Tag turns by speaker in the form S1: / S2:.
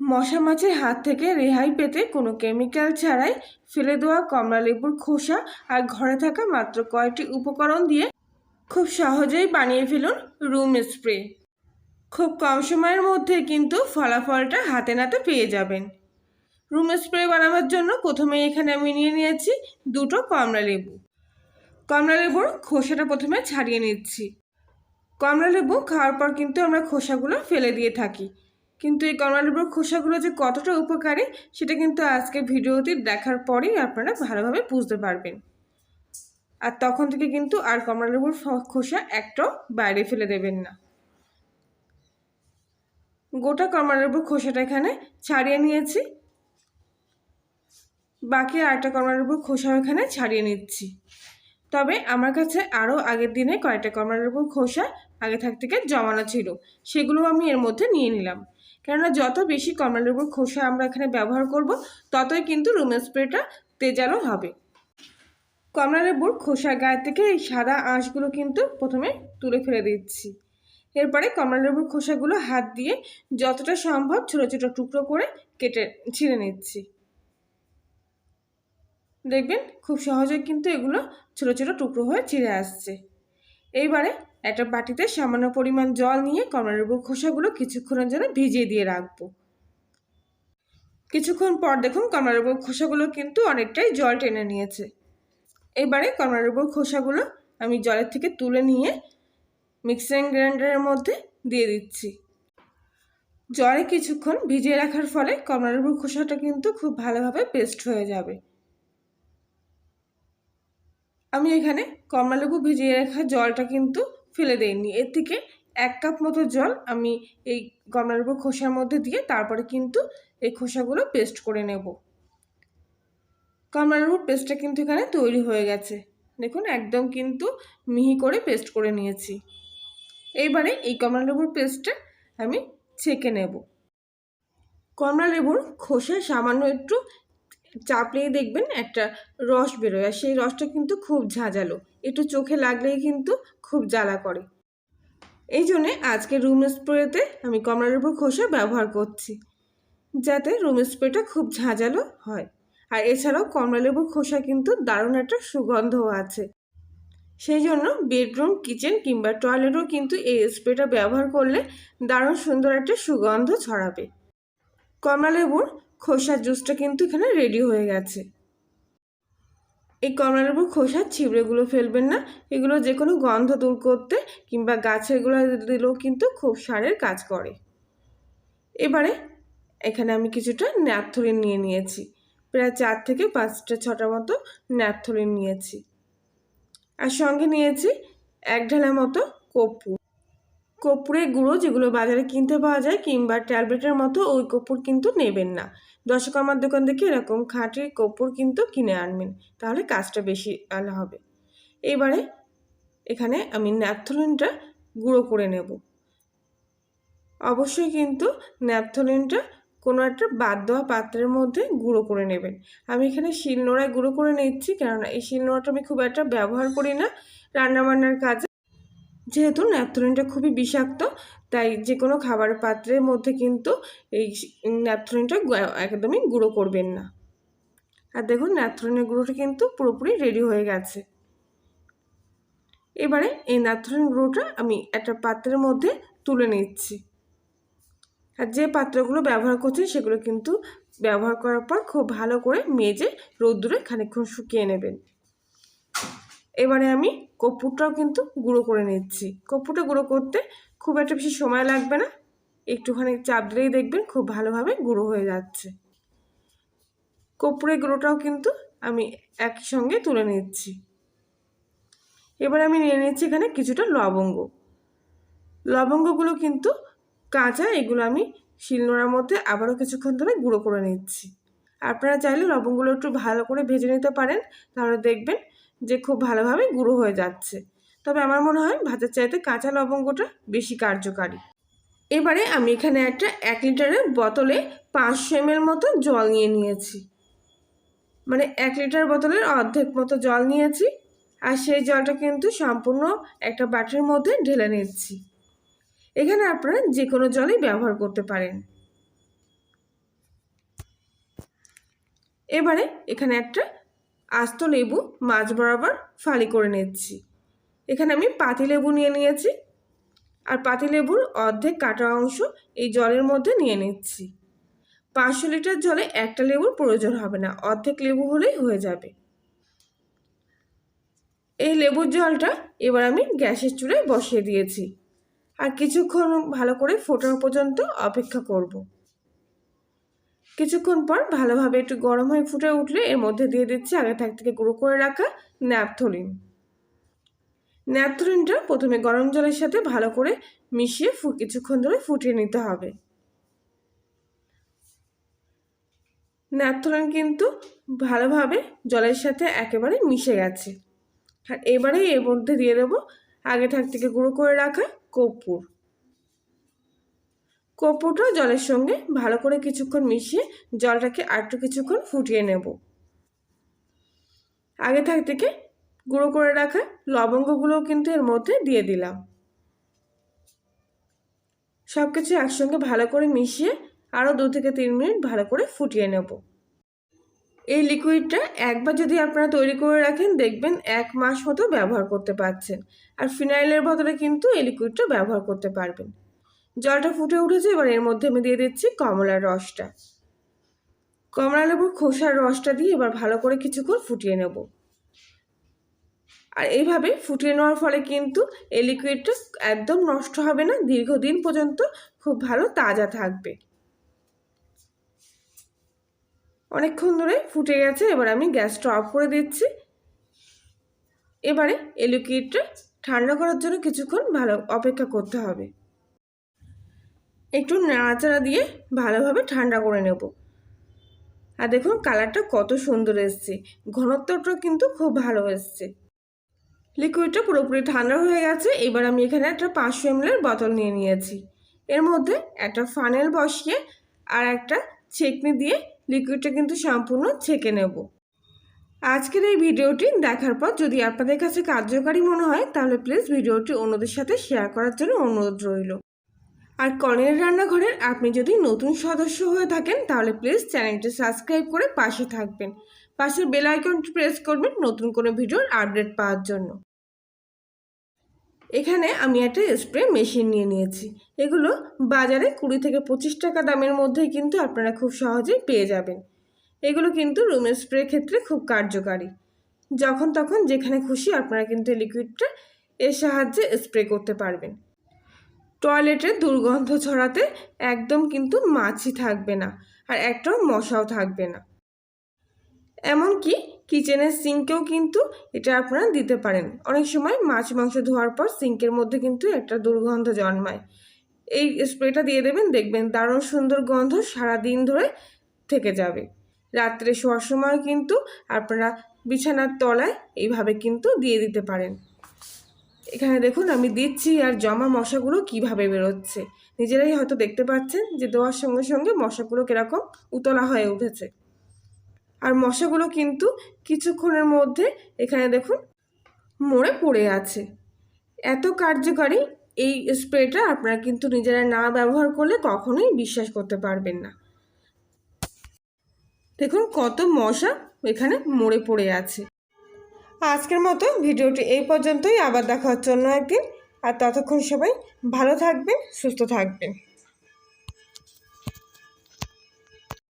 S1: মশা মাছির হাত থেকে রেহাই পেতে কোনো কেমিক্যাল ছাড়াই ফেলে দেওয়া কমলা লেবুর খোসা আর ঘরে থাকা মাত্র কয়েকটি উপকরণ দিয়ে খুব সহজেই বানিয়ে ফেলুন রুম স্প্রে। খুব কম সময়ের মধ্যে কিন্তু ফলাফলটা হাতে নাতে পেয়ে যাবেন। রুম স্প্রে বানাবার জন্য প্রথমে এখানে আমি নিয়ে নিয়েছি দুটো কমলা লেবু। কমলা লেবুর খোসাটা প্রথমে ছাড়িয়ে নিচ্ছি। কমলা লেবু খাওয়ার পর কিন্তু আমরা খোসাগুলো ফেলে দিয়ে থাকি। কিন্তু এই কমলা লেবুর খোসাগুলো যে কতটা উপকারী, সেটা কিন্তু আজকে ভিডিওটি দেখার পরেই আপনারা ভালোভাবে বুঝতে পারবেন। আর তখন থেকে কিন্তু আর কমলা লেবুর খোসা একটাও বাইরে ফেলে দেবেন না। গোটা কমলা লেবুর খোসাটা এখানে ছাড়িয়ে নিয়েছি। বাকি আরেকটা কমলা লেবুর খোসা এখানে ছাড়িয়ে নিচ্ছি। তবে আমার কাছে আরও আগের দিনে কয়েকটা কমলা লেবুর খোসা আগে থাক থেকে জমানো ছিল সেগুলো আমি এর মধ্যে নিয়ে নিলাম। কেননা যত বেশি কমলালেবুর খোসা আমরা এখানে ব্যবহার করব, ততই কিন্তু রুম স্প্রেটা তেজালো হবে। কমলালেবুর খোসা গায়ে থেকে এই সাদা আঁশগুলো কিন্তু প্রথমে তুলে ফেলে দিচ্ছি। এরপরে কমলা লেবুর খোসাগুলো হাত দিয়ে যতটা সম্ভব ছোটো ছোটো টুকরো করে কেটে ছিঁড়ে নিচ্ছি। দেখবেন খুব সহজে কিন্তু এগুলো ছোটো ছোটো টুকরো হয়ে ছিঁড়ে আসছে। এইবারে একটা বাটিতে সামান্য পরিমাণ জল নিয়ে কমলালেবুর খোসাগুলো কিছুক্ষণের জন্য ভিজিয়ে দিয়ে রাখব। কিছুক্ষণ পর দেখুন কমলালেবুর খোসাগুলো কিন্তু অনেকটাই জল টেনে নিয়েছে। এবারে কমলালেবুর খোসাগুলো আমি জলের থেকে তুলে নিয়ে মিক্সিং গ্রাইন্ডারের মধ্যে দিয়ে দিচ্ছি। জলে কিছুক্ষণ ভিজিয়ে রাখার ফলে কমলালেবুর খোসাটা কিন্তু খুব ভালোভাবে পেস্ট হয়ে যাবে। আমি এখানে কমলালেবু ভিজিয়ে রাখা জলটা কিন্তু ফেলে দেইনি। এর থেকে এক কাপ মতো জল আমি এই কমলালেবু খোসার মধ্যে দিয়ে তারপরে কিন্তু এই খোসাগুলো পেস্ট করে নেব। কমলালেবুর পেস্টটা কিন্তু এখানে তৈরি হয়ে গেছে। দেখুন, একদম কিন্তু মিহি করে পেস্ট করে নিয়েছি। এইবারে এই কমলালেবুর পেস্টটা আমি ছেঁকে নেব। কমলালেবুর খোসা সামান্য একটু চাপলেই দেখবেন একটা রস বেরোয় আর সেই রসটা কিন্তু খুব ঝাঁঝালো। একটু চোখে লাগলেই কিন্তু খুব জ্বালা করে। এই জন্যে আজকে রুম স্প্রেতে আমি কমলা লেবুর খোসা ব্যবহার করছি, যাতে রুম স্প্রেটা খুব ঝাঁঝালো হয়। আর এছাড়াও কমলা লেবুর খোসা কিন্তু দারুণ একটা সুগন্ধও আছে। সেই জন্য বেডরুম, কিচেন কিংবা টয়লেটও কিন্তু এই স্প্রেটা ব্যবহার করলে দারুণ সুন্দর একটা সুগন্ধ ছড়াবে। কমলা লেবুর খোসার জুসটা কিন্তু এখানে রেডি হয়ে গেছে। এই কমলালেবুর খোসার ছিবড়েগুলো ফেলবেন না। এগুলো যে কোনো গন্ধ দূর করতে কিংবা গাছেরগুলো দিলেও কিন্তু খুব সারের কাজ করে। এবারে এখানে আমি কিছুটা ন্যাপথলিন নিয়ে নিয়েছি। প্রায় চার থেকে পাঁচটা ছটা মতো ন্যাপথলিন নিয়েছি। আর সঙ্গে নিয়েছি এক ঢালা মতো কর্পূর। কর্পূরের গুঁড়ো যেগুলো বাজারে কিনতে পাওয়া যায় কিংবা ট্যাবলেটের মতো ওই কর্পূর কিন্তু নেবেন না। দশকর্মার দোকান থেকে এরকম খাঁটি কর্পূর কিন্তু কিনে আনবেন, তাহলে কাজটা বেশি ভালো হবে। এবারে এখানে আমি ন্যাপথলিনটা গুঁড়ো করে নেব। অবশ্যই কিন্তু ন্যাপথলিনটা কোনো একটা বাদ দেওয়া পাত্রের মধ্যে গুঁড়ো করে নেবেন। আমি এখানে শিলনোড়ায় গুঁড়ো করে নিচ্ছি, কেননা এই শিলনোড়াটা আমি খুব একটা ব্যবহার করি না। রান্নাবান্নার কাজে যেহেতু ন্যাপথলিনটা খুবই বিষাক্ত, তাই যে কোনো খাবার পাত্রের মধ্যে কিন্তু এই ন্যাপথলিনটা একদমই গুঁড়ো করবেন না। আর দেখুন ন্যাপথলিনের গুঁড়োটা কিন্তু পুরোপুরি রেডি হয়ে গেছে। এবারে এই ন্যাপথলিন গুঁড়োটা আমি একটা পাত্রের মধ্যে তুলে নিচ্ছি। আর যে পাত্রগুলো ব্যবহার করছি সেগুলো কিন্তু ব্যবহার করার পর খুব ভালো করে মেজে রোদ্দুরে খানিকক্ষণ শুকিয়ে নেবেন। এবারে আমি কর্পূরটাও কিন্তু গুঁড়ো করে নিচ্ছি। কর্পূরটা গুঁড়ো করতে খুব একটা বেশি সময় লাগবে না। একটুখানি চাপ দিলেই দেখবেন খুব ভালোভাবে গুঁড়ো হয়ে যাচ্ছে। কর্পূরের গুঁড়োটাও কিন্তু আমি একই সঙ্গে তুলে নিচ্ছি। এবার আমি নিয়ে নিচ্ছি এখানে কিছুটা লবঙ্গ। লবঙ্গগুলো কিন্তু কাঁচা, এগুলো আমি শিলনোড়ার মধ্যে আবারও কিছুক্ষণ ধরে গুঁড়ো করে নিচ্ছি। আপনারা চাইলে লবঙ্গগুলো একটু ভালো করে ভেজে নিতে পারেন, তাহলে দেখবেন যে খুব ভালোভাবে গুঁড়ো হয়ে যাচ্ছে। তবে আমার মনে হয় ভাতের চাইতে কাঁচা লবঙ্গটা বেশি কার্যকারী। এবারে আমি এখানে একটা এক লিটারের বোতলে পাঁচশো এমএল মতো জল নিয়ে নিয়েছি। মানে এক লিটার বোতলের অর্ধেক মতো জল নিয়েছি আর সেই জলটা কিন্তু সম্পূর্ণ একটা বাটির মধ্যে ঢেলে নিচ্ছি। এখানে আপনারা যে কোনো জলই ব্যবহার করতে পারেন। এবারে এখানে একটা আস্ত লেবু মাছ বরাবর ফালি করে নিচ্ছি। এখানে আমি পাতি লেবু নিয়ে নিয়েছি। আর পাতি লেবুর অর্ধেক কাটা অংশ এই জলের মধ্যে নিয়ে নিচ্ছি। পাঁচশো লিটার জলে একটা লেবুর প্রয়োজন হবে না, অর্ধেক লেবু হলেই হয়ে যাবে। এই লেবুর জলটা এবার আমি গ্যাসের চুলায় বসিয়ে দিয়েছি। আর কিছুক্ষণ ভালো করে ফোটানো পর্যন্ত অপেক্ষা করব। কিছুক্ষণ পর ভালোভাবে একটু গরম হয়ে ফুটে উঠলে এর মধ্যে দিয়ে দিচ্ছি আগে থাক থেকে গুঁড়ো করে রাখা ন্যাপথলিন। ন্যাপথলিনটা প্রথমে গরম জলের সাথে ভালো করে মিশিয়ে কিছুক্ষণ ধরে ফুটিয়ে নিতে হবে। ন্যাপথলিন কিন্তু ভালোভাবে জলের সাথে একেবারে মিশে গেছে। আর এবারে এর মধ্যে দিয়ে দেবো আগে থাক থেকে গুঁড়ো করে রাখা কর্পূর। কর্পূরটা জলের সঙ্গে ভালো করে কিছুক্ষণ মিশিয়ে জলটাকে আরেকটু কিছুক্ষণ ফুটিয়ে নেব। আগে থাক থেকে গুঁড়ো করে রাখা লবঙ্গগুলোও কিন্তু এর মধ্যে দিয়ে দিলাম। সব কিছু একসঙ্গে ভালো করে মিশিয়ে আরও দু থেকে তিন মিনিট ভালো করে ফুটিয়ে নেব। এই লিকুইডটা একবার যদি আপনারা তৈরি করে রাখেন, দেখবেন এক মাস মতো ব্যবহার করতে পারছেন। আর ফিনাইলের বদলে কিন্তু এই লিকুইডটা ব্যবহার করতে পারবেন। জলটা ফুটে উঠেছে, এবার এর মধ্যে আমি দিয়ে দিচ্ছি কমলার রসটা। কমলা লেবুর খোসার রসটা দিয়ে এবার ভালো করে কিছুক্ষণ ফুটিয়ে নেব। আর এইভাবে ফুটিয়ে নেওয়ার ফলে কিন্তু এই লিকুইডটা একদম নষ্ট হবে না, দীর্ঘদিন পর্যন্ত খুব ভালো তাজা থাকবে। অনেকক্ষণ ধরে ফুটে গেছে, এবার আমি গ্যাসটা অফ করে দিচ্ছি। এবারে এই লিকুইডটা ঠান্ডা করার জন্য কিছুক্ষণ ভালো অপেক্ষা করতে হবে। একটু নাড়াচাড়া দিয়ে ভালোভাবে ঠান্ডা করে নেব। আর দেখুন কালারটা কত সুন্দর এসছে। ঘনত্বটা কিন্তু খুব ভালো এসছে। লিকুইডটা পুরোপুরি ঠান্ডা হয়ে গেছে। এবার আমি এখানে একটা পাঁচশো এমএলের বোতল নিয়ে নিয়েছি। এর মধ্যে একটা ফানেল বসিয়ে আর একটা ছেঁকনি দিয়ে লিকুইডটা কিন্তু সম্পূর্ণ ছেঁকে নেব। আজকের এই ভিডিওটি দেখার পর যদি আপনাদের কাছে কার্যকারী মনে হয়, তাহলে প্লিজ ভিডিওটি অন্যদের সাথে শেয়ার করার জন্য অনুরোধ রইল। আর কর্নেল রান্নাঘরের আপনি যদি নতুন সদস্য হয়ে থাকেন, তাহলে প্লিজ চ্যানেলটি সাবস্ক্রাইব করে পাশে থাকবেন। পাশের বেল আইকনটি প্রেস করবেন নতুন কোনো ভিডিওর আপডেট পাওয়ার জন্য। এখানে আমি একটা স্প্রে মেশিন নিয়ে নিয়েছি। এগুলো বাজারে কুড়ি থেকে পঁচিশ টাকা দামের মধ্যেই কিন্তু আপনারা খুব সহজেই পেয়ে যাবেন। এগুলো কিন্তু রুমের স্প্রে ক্ষেত্রে খুব কার্যকারী। যখন তখন যেখানে খুশি আপনারা কিন্তু লিকুইডটা এর সাহায্যে স্প্রে করতে পারবেন। টয়লেটের দুর্গন্ধ ছড়াতে একদম কিন্তু মাছি থাকবে না আর একটাও মশাও থাকবে না। এমনকি কিচেনের সিঙ্কেও কিন্তু এটা আপনারা দিতে পারেন। অনেক সময় মাছ মাংস ধোয়ার পর সিঙ্কের মধ্যে কিন্তু একটা দুর্গন্ধ জন্মায়। এই স্প্রেটা দিয়ে দেবেন, দেখবেন দারুণ সুন্দর গন্ধ সারা দিন ধরে থেকে যাবে। রাত্রে শোয়ার সময় কিন্তু আপনারা বিছানার তলায় এইভাবে কিন্তু দিয়ে দিতে পারেন। এখানে দেখুন, আমি দিচ্ছি আর জমা মশাগুলো কীভাবে বেরোচ্ছে। নিজেরাই হয়তো দেখতে পাচ্ছেন যে দেওয়ার সঙ্গে সঙ্গে মশাগুলো কীরকম উতলা হয়ে উঠেছে। আর মশাগুলো কিন্তু কিছুক্ষণের মধ্যে এখানে দেখুন, মরে পড়ে আছে। এত কার্যকারী এই স্প্রেটা আপনারা কিন্তু নিজেরা না ব্যবহার করলে কখনোই বিশ্বাস করতে পারবেন না। দেখুন, কত মশা এখানে মরে পড়ে আছে। আজকের মতো ভিডিওটি এই পর্যন্তই। আবার দেখা হচ্ছে অন্য একদিন। আর ততক্ষণ সবাই ভালো থাকবে সুস্থ থাকবেন।